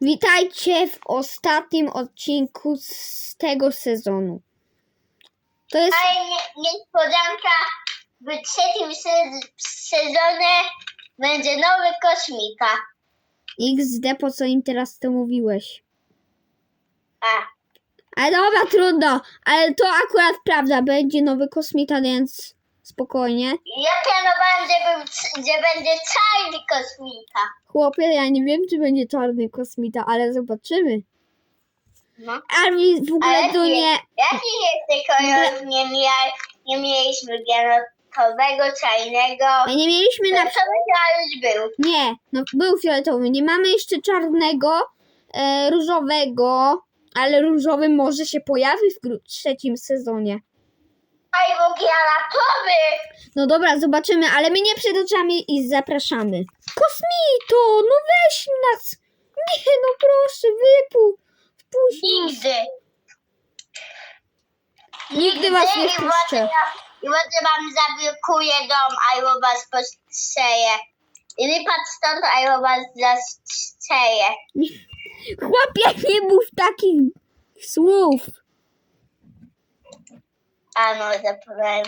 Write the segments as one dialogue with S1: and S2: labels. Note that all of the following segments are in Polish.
S1: Witajcie w ostatnim odcinku z tego sezonu. To jest.
S2: Ale nie, niespodzianka, w trzecim se- sezonie będzie nowy kosmika.
S1: XD, po co im teraz to mówiłeś?
S2: A,
S1: Ale dobra, trudno. Ale to akurat prawda. Będzie nowy kosmita, więc spokojnie.
S2: ja planowałem, że, był, że będzie czarny kosmika.
S1: Chłopie, ja nie wiem, czy będzie czarny kosmita, ale zobaczymy.
S2: No.
S1: Ale w ogóle
S2: Ale
S1: to
S2: nie-
S1: nie.
S2: Jaki jeszcze kolor nie, mia, nie mieliśmy granatowego, czarnego?
S1: My nie mieliśmy na.
S2: To już był.
S1: Nie, no był fioletowy. Nie mamy jeszcze czarnego, e, różowego, ale różowy może się pojawi w gru- trzecim sezonie.
S2: Albo granatowy.
S1: No dobra, zobaczymy, ale my nie przedoczamy i zapraszamy. Kosmito, no weź nas! Nie, no proszę, wypuść. Wpuść nas.
S2: Nigdy.
S1: Nigdy was nie
S2: I
S1: wpuszczę.
S2: I może wam zablokuje dom, albo was postrzeje. I wypadł stąd, albo was zastrzeje.
S1: Chłopie, nie mów takich słów.
S2: A no, zapowiem.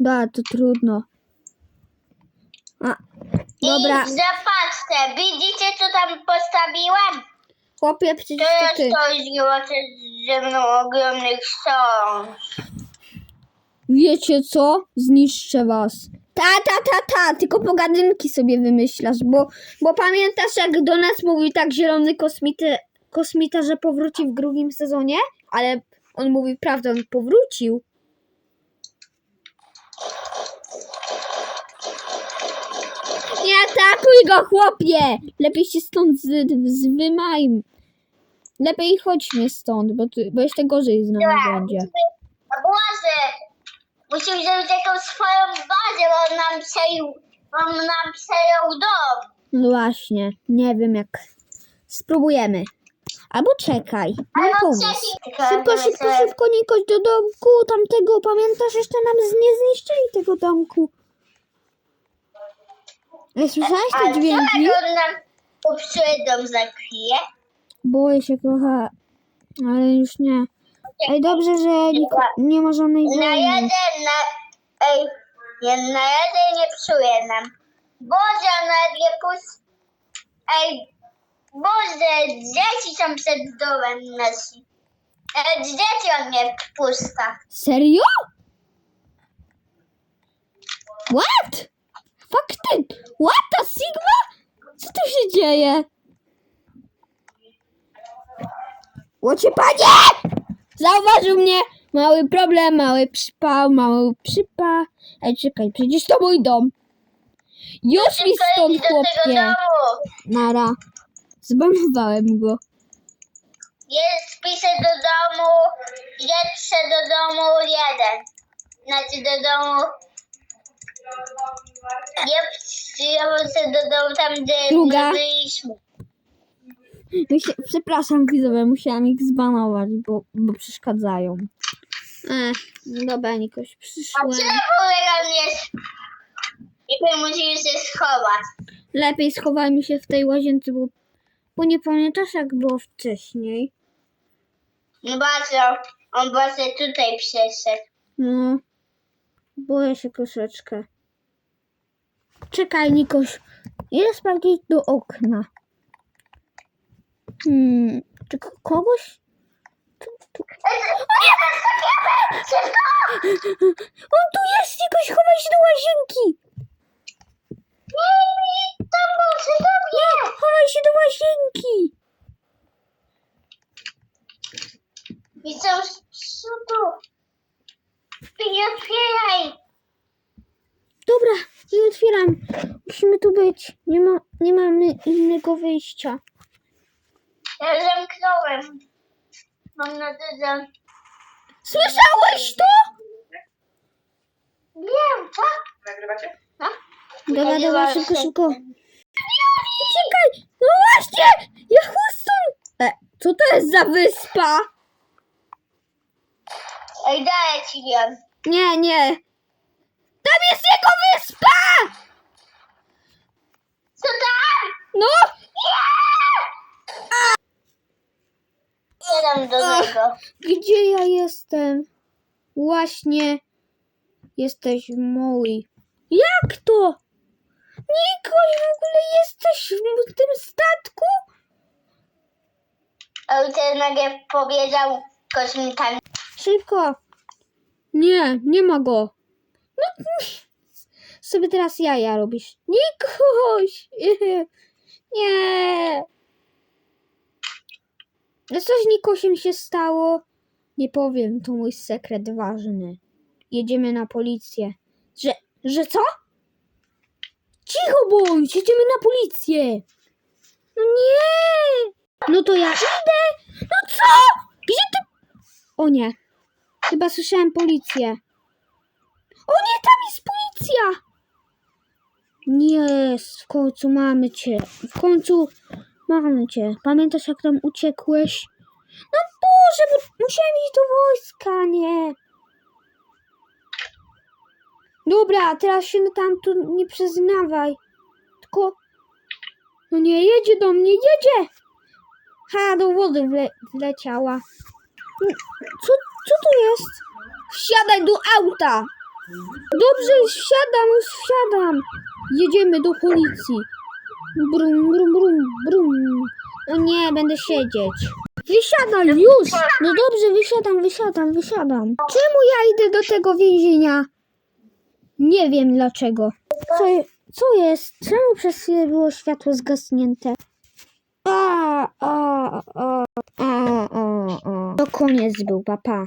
S1: Da, to trudno. A, dobra,
S2: I zapatrzcie, widzicie co tam postawiłem?
S1: chłopie, przecież
S2: To
S1: to
S2: jest
S1: ty.
S2: to złote ze mną ogromnych książ.
S1: Wiecie co? Zniszczę was. Ta, ta, ta, ta, tylko pogadynki sobie wymyślasz, bo, bo pamiętasz jak do nas mówił tak zielony kosmity, kosmita, że powróci w drugim sezonie? Ale on mówi prawdę, on powrócił. Nie atakuj go, chłopie! Lepiej się stąd z, zwymaj. Lepiej chodźmy stąd, bo, tu, bo jeszcze gorzej z nami będzie.
S2: A Boże! Musimy zrobić jakąś swoją bazę, bo on nam przejął, on nam przejął dom.
S1: No właśnie, nie wiem jak. Spróbujemy. Albo czekaj. Mam
S2: Albo
S1: pomysł.
S2: trzeci-
S1: Szybko, szybko, szybko, Nikoś do domku tamtego. Pamiętasz, jeszcze nam z- nie zniszczyli tego domku. Ej, słyszałeś
S2: Ale
S1: te dźwięki?
S2: jak on nam popsuje dom za chwilę?
S1: Boję się trochę, ale już nie. Ej, dobrze, że Niko, nie ma żadnej
S2: Na
S1: wojny.
S2: jeden, na... Ej, nie, na jeden nie psuje nam. Boże, on nawet nie pust... Ej, Boże, dzieci są przed domem nasi. Nawet dzieci on nie wpuszcza.
S1: Serio? What? Fakty? What the Sigma? Co tu się dzieje? Łocie panie! Zauważył mnie! Mały problem, mały przypał, mały przypał. Ej, czekaj, przecież to mój dom. Już mi stąd,
S2: do tego
S1: chłopie.
S2: domu.
S1: Nara. Zbanowałem go.
S2: Jest wpisy do domu, jedźcie do domu jeden. Znaczy do domu... Jedźcie do domu tam, gdzie
S1: Druga.
S2: byliśmy.
S1: Musia- Przepraszam widzowie, musiałam ich zbanować, bo, bo przeszkadzają. Ech, no dobra, Nikoś,
S2: A
S1: przyszłem.
S2: czemu on jest... I ty musisz się schować.
S1: Lepiej schowajmy się w tej łazience, bo, bo nie pamiętasz jak było wcześniej.
S2: No bardzo, on właśnie tutaj przeszedł.
S1: No, boję się troszeczkę. Czekaj, Nikoś, ile sprawdzić do okna? Hmm, czy ko- kogoś? Tu, tu. On tu jest, Nikoś, chowaj się do łazienki!
S2: Nie, to może do mnie.
S1: Chowaj się do łazienki!
S2: Są z tu. Nie otwieraj.
S1: Dobra, nie otwieram. Musimy tu być. Nie, ma, nie mamy innego wyjścia.
S2: Ja zamknąłem. Mam nadzieję,
S1: Słyszałeś to?
S2: Wiem, co?
S3: Nagrywacie?
S1: Dobra, dobra, szybko, szybko. Czekaj! No właśnie! Ja chłostam! E, co to jest za wyspa?
S2: Ej, daję ci wiem.
S1: Nie, nie. Tam jest jego wyspa!
S2: Co tam?
S1: No!
S2: Nie! Idę do
S1: Ach.
S2: niego.
S1: Gdzie ja jestem? Właśnie jesteś mój. Jak to? Nikoś w ogóle jesteś w tym statku?
S2: Ojciec nagle powiedział kosmitami.
S1: Szybko. Nie, nie ma go. No, sobie teraz jaja robisz. Nikoś. Nie. No coś z Nikosiem się stało? Nie powiem, to mój sekret ważny. Jedziemy na policję. Że, że co? Cicho bądź, jedziemy na policję. No nie. No to ja idę. No co? Gdzie ty? O nie. Chyba słyszałem policję. O nie, tam jest policja! Jest, w końcu mamy cię. W końcu mamy cię. Pamiętasz jak tam uciekłeś? No Boże, bo musiałem iść do wojska, nie. Dobra, teraz się tam tu nie przyznawaj. Tylko... No nie, jedzie do mnie, jedzie! Ha, do wody wle wleciała. Co, co to jest? Wsiadaj do auta! Dobrze, wsiadam, wsiadam. Jedziemy do policji. Brum, brum, brum, brum. No nie, będę siedzieć. Wysiadaj już! No dobrze, wysiadam, wysiadam, wysiadam. Czemu ja idę do tego więzienia? Nie wiem dlaczego. Co, co jest? Czemu przez chwilę było światło zgasnięte? A, a, a, a, a, a. To koniec był, papa.